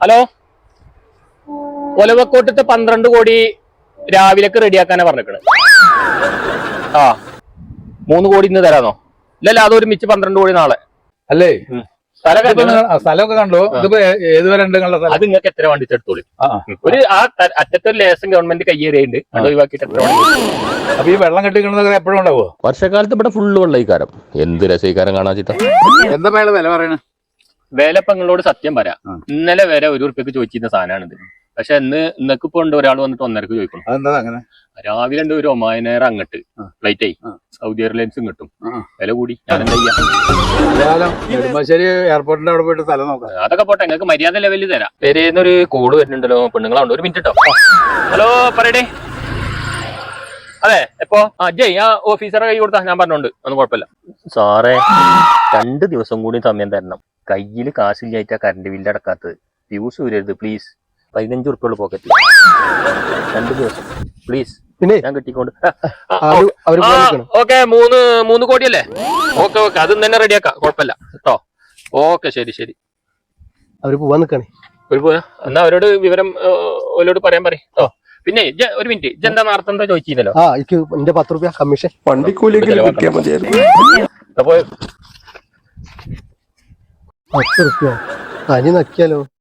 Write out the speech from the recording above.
Hello? ഒലവക്കോട്ടത്തെ പന്ത്രണ്ട് കോടി രാവിലേക്ക് റെഡിയാക്കാനാ പറഞ്ഞിക്കണ് ആ മൂന്ന് കോടി ഇന്ന് തരാന്നോ? ഇല്ലല്ല അത് ഒരുമിച്ച് പന്ത്രണ്ട് കോടി നാളെ. അല്ലേ? സ്ഥലമൊക്കെ കണ്ടോ? ഇതിപ്പോ ഏതുവരെ ഉണ്ട് അത് നിങ്ങൾക്ക് എത്ര വണ്ടി എടുത്തോളൂ. ഒരു ആ അറ്റത്തെ ഒരു ലേസം ഗവൺമെന്റ് കയ്യേറിയുണ്ട് അത് ഒഴിവാക്കിയിട്ട് എത്ര വണ്ടി അപ്പൊ ഈ വെള്ളം കെട്ടിക്കണത് എപ്പോഴും ഉണ്ടാവോ വർഷക്കാലത്ത് ഇവിടെ ഫുള്ള് വെള്ളം ഈ കാരം എന്ത് രസീകാരം കാണാൻ ചിട്ട എന്താ വില പറയണേ? വില ഇപ്പൊ നിങ്ങളോട് സത്യം പറയാം. ഇന്നലെ വരെ ഒരു ഉറുപ്പ്യക്ക് ചോദിച്ചിരുന്ന സാധനമാണിത് പക്ഷെ ഇന്ന് ഇന്നൊക്കെ ഇപ്പൊ ഉണ്ട് ഒരാൾ വന്നിട്ട് ഒന്നരക്ക് ചോദിക്കണം അങ്ങനെ? രാവിലെ ഉണ്ട് ഒരു ഒമായനേരം അങ്ങട്ട് ഫ്ലൈറ്റ് ആയി. സൗദി എയർലൈൻസും കിട്ടും. വില കൂടി. ഞാൻ നെടുമ്പാശ്ശേരി എയർപോർട്ടിന്റെ അവിടെ പോയിട്ട് സ്ഥലം നോക്കാം. അതൊക്കെ പോട്ടെ. നിങ്ങൾക്ക് മര്യാദ ലെവലിൽ തരാം. പേരേന്നൊരു കോൾ വരുന്നുണ്ടല്ലോ പെണ്ണുങ്ങളുണ്ട് ഒരു മിനിറ്റ് കേട്ടോ ഹലോ പറയടേ. അതെ എപ്പോ? ആ ജയ് ആ ഓഫീസറെ കൈ കൊടുത്താ. ഞാൻ പറഞ്ഞോണ്ട്. ഒന്നും കുഴപ്പമില്ല. സാറേ രണ്ട് ദിവസം കൂടി സമയം തരണം. കയ്യിൽ കാശില്ലായിട്ടാ കറണ്ട് ബില്ല് അടക്കാത്തത്. ഫ്യൂസ് വരരുത് പ്ലീസ് പതിനഞ്ച് ഉറുപ്പുള്ള പോക്കറ്റ് രണ്ട് ദിവസം. പ്ലീസ് പിന്നെ? ഞാൻ കിട്ടിക്കൊണ്ട് ഓക്കെ മൂന്ന് മൂന്ന് കോടിയല്ലേ? ഓക്കെ ഓക്കെ അതും തന്നെ റെഡിയാക്കാം കുഴപ്പമില്ല. കേട്ടോ ഓക്കെ ശരി ശരി. അവർ പോവാൻ നിക്കണേ. ഒരു പോയാ എന്നാ അവരോട് വിവരം ഓരോട് പറയാൻ പറയും. പിന്നെ ഒരു മിനിറ്റ് ഇജെന്താ നേരത്തെ എന്താ ചോദിച്ചിരുന്നല്ലോ? ആ എനിക്ക് എന്റെ പത്ത് റുപ്യ കമ്മീഷൻ വണ്ടിക്കൂലിയെങ്കിലും കിട്ടിയാൽ മതിയായിരുന്നു. അപ്പൊ പത്ത് റുപ്യ. അരി നക്കിയാലോ?